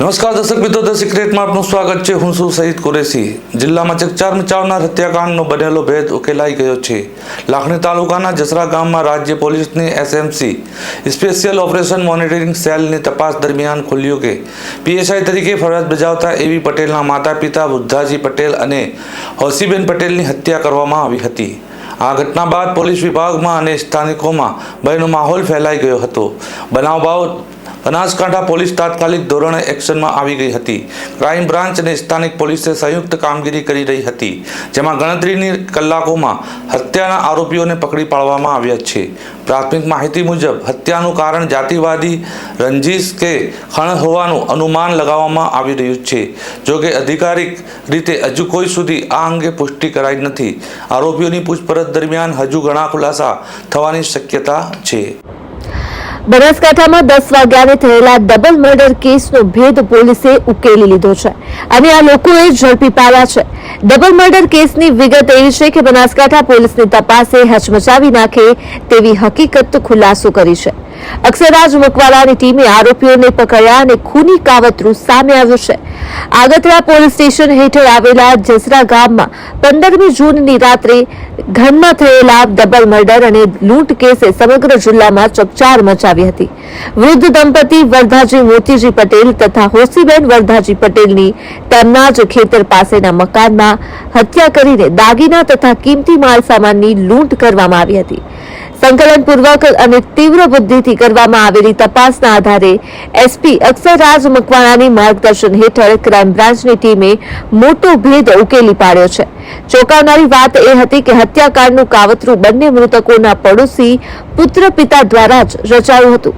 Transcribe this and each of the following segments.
નમસ્કાર દર્શક મિત્રો, ધ સિક્રેટમાં આપનું સ્વાગત છે. હું છું સહિત કુરેશી. જિલ્લામાં ચકચાર મચાવનાર હત્યાકાંડનો બનેલો ભેદ ઉકેલાઈ ગયો છે. લાખણી તાલુકાના જસરા ગામમાં રાજ્ય પોલીસની એસએમસી સ્પેશિયલ ઓપરેશન મોનિટરિંગ સેલની તપાસ દરમિયાન ખુલ્યું કે પીએસઆઈ તરીકે ફરજ બજાવતા એવી પટેલના માતા પિતા બુદ્ધાજી પટેલ અને હોસીબેન પટેલની હત્યા કરવામાં આવી હતી. આ ઘટના બાદ પોલીસ વિભાગમાં અને સ્થાનિકોમાં ભયનો માહોલ ફેલાઈ ગયો હતો. બનાવ બાદ બનાસકાંઠા પોલીસ તાત્કાલિક ધોરણે એક્શનમાં આવી ગઈ હતી. ક્રાઇમ બ્રાન્ચ અને સ્થાનિક પોલીસે સંયુક્ત કામગીરી કરી રહી હતી, જેમાં ગણતરીની કલાકોમાં હત્યાના આરોપીઓને પકડી પાડવામાં આવ્યા છે. પ્રાથમિક માહિતી મુજબ, હત્યાનું કારણ જાતિવાદી રંજીશ કે ખણ હોવાનું અનુમાન લગાવવામાં આવી રહ્યું છે. જોકે અધિકારિક રીતે હજુ કોઈ સુધી આ અંગે પુષ્ટિ કરાઈ નથી. આરોપીઓની પૂછપરછ દરમિયાન હજુ ઘણા ખુલાસા થવાની શક્યતા છે. બનાસકાંઠામાં દસ વાગ્યાને થયેલા ડબલ મર્ડર કેસનો ભેદ પોલીસે ઉકેલી લીધો છે અને આ લોકોએ ઝડપી પાડ્યા છે. ડબલ મર્ડર કેસની વિગત એવી છે કે બનાસકાંઠા પોલીસની તપાસે હચમચાવી નાખે તેવી હકીકત ખુલાસો કરી છે. અક્ષરરાજ મકવાલાની ટીમે આરોપીઓને પકડ્યા અને ખૂની કાવતરું સામે આવ્યું છે. આગતરા પોલીસ સ્ટેશન હેઠળ આવેલા જસરા ગામમાં પંદરમી જૂનની રાત્રે ઘરમાં થયેલા ડબલ મર્ડર અને લૂંટ કેસે સમગ્ર જિલ્લામાં ચકચાર મચાવી હતી. વૃદ્ધ દંપતી વરધાજી મોતીજી પટેલ તથા હોસીબેન વરધાજી પટેલની તેમના જ ખેતર પાસેના મકાનમાં હત્યા કરીને દાગીના તથા કિંમતી માલ સામાનની લૂંટ કરવામાં આવી હતી. સંકલનપૂર્વક અને તીવ્ર બુદ્ધિથી કરવામાં આવેલી તપાસના આધારે એસપી અક્ષરરાજ મકવાણાની માર્ગદર્શન હેઠળ ક્રાઇમ બ્રાન્ચની ટીમે મોટો ભેદ ઉકેલી પાડ્યો છે. ચોંકાવનારી વાત એ હતી કે હત્યાકાંડનું કાવતરું બંને મૃતકોના પડોશી પુત્ર પિતા દ્વારા જ રચાયું હતું.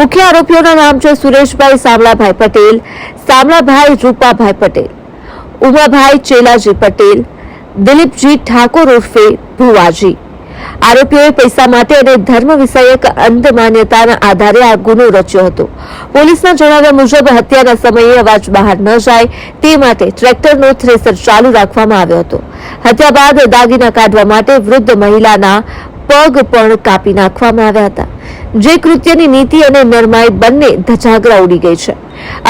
મુખ્ય આરોપીઓના નામ છે સુરેશભાઈ સામળાભાઈ પટેલ સામળાભાઈ રૂપાભાઈ પટેલ, ઉમાભાઈ ચેલાજી પટેલ, દિલીપજી ઠાકોર ઉર્ફે ભુવાજી. આરોપીઓએ પૈસા માટે અને ધર્મ વિષયક અંધ માન્યતાના આધારે આ ગુનો રચ્યો હતો. પોલીસના જણાવ્યા મુજબ હત્યાના સમયે અવાજ બહાર ન જાય તે માટે ટ્રેક્ટરનો થ્રેસર ચાલુ રાખવામાં આવ્યો હતો. હત્યા બાદ દાગીના કાઢવા માટે વૃદ્ધ મહિલાના પગ પણ કાપી નાખવામાં આવ્યા હતા. જે કૃત્યની નીતિ અને નરમાઈ બંને ધજાગરા ઉડી ગઈ છે.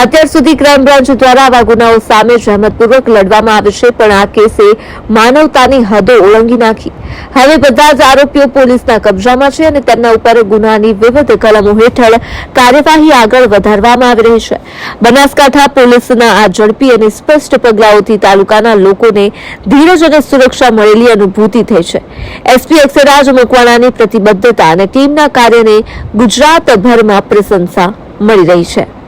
અત્યાર સુધી ક્રાઇમ બ્રાન્ચ દ્વારા આવા ગુનાઓ સામે જહેમતપૂર્વક લડવામાં આવે છે, પણ આ કેસે માનવતાની હદો ઓળંગી નાખી. હવે બધા જ આરોપીઓ પોલીસના કબજામાં છે અને તેમના ઉપર ગુનાની વિવિધ કલમો હેઠળ કાર્યવાહી આગળ વધારવામાં આવી રહી છે. બનાસકાંઠા પોલીસના આ ઝડપી અને સ્પષ્ટ પગલાઓથી તાલુકાના લોકોને ધીરજ અને સુરક્ષા મળેલી અનુભૂતિ થઈ છે. એસપી અક્ષરાજ મકવાણાની પ્રતિબદ્ધતા અને ટીમના કાર્યને ગુજરાતભરમાં પ્રશંસા મળી રહી છે.